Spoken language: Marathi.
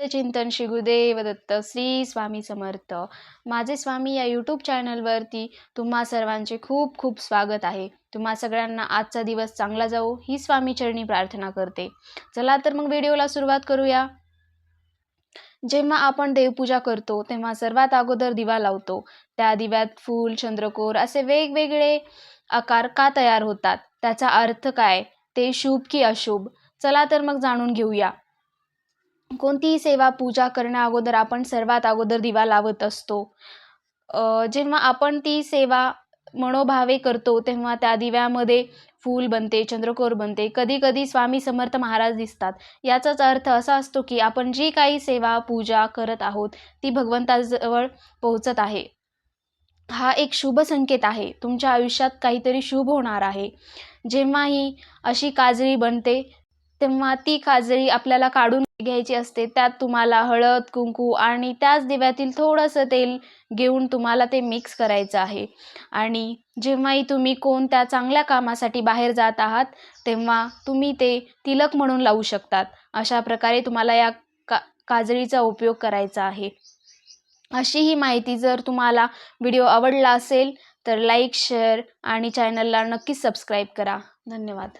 चिंतन श्री गुरुदेव दत्त श्री स्वामी समर्थ. माझे स्वामी या यूट्यूब चॅनलवरती तुम्हा सर्वांचे खूप खूप स्वागत आहे. तुम्हा सगळ्यांना आजचा दिवस चांगला जाऊ ही स्वामी चरणी प्रार्थना करते. चला तर मग व्हिडिओला सुरुवात करूया. जेव्हा आपण देवपूजा करतो तेव्हा सर्वात अगोदर दिवा लावतो. त्या दिव्यात फूल चंद्रकोर असे वेगवेगळे आकार का तयार होतात? त्याचा अर्थ काय? ते शुभ की अशुभ. चला तर मग जाणून घेऊया. कोणतीही सेवा पूजा करण्या अगोदर आपण सर्वात अगोदर दिवा लावत असतो. जेव्हा आपण ती सेवा मनोभावे करतो तेव्हा त्या दिव्यामध्ये फूल बनते चंद्रकोर बनते. कधी कधी स्वामी समर्थ महाराज दिसतात. याचाच अर्थ असा असतो की आपण जी काही सेवा पूजा करत आहोत ती भगवंताजवळ पोहोचत आहे. हा एक शुभ संकेत आहे. तुमच्या आयुष्यात काहीतरी शुभ होणार आहे. जेव्हाही अशी काजळी बनते तेव्हा ती काजळी आपल्याला काढून घ्यायची असते. त्यात तुम्हाला हळद कुंकू आणि त्याच दिव्यातील थोडंसं तेल घेऊन तुम्हाला ते मिक्स करायचं आहे. आणि जेव्हाही तुम्ही कोणत्या चांगल्या कामासाठी बाहेर जात आहात तेव्हा तुम्ही ते तिलक म्हणून लावू शकतात. अशा प्रकारे तुम्हाला या का काजळीचा उपयोग करायचा आहे. अशी ही माहिती जर तुम्हाला व्हिडिओ आवडला असेल तर लाईक शेअर आणि चॅनलला नक्कीच सबस्क्राईब करा. धन्यवाद.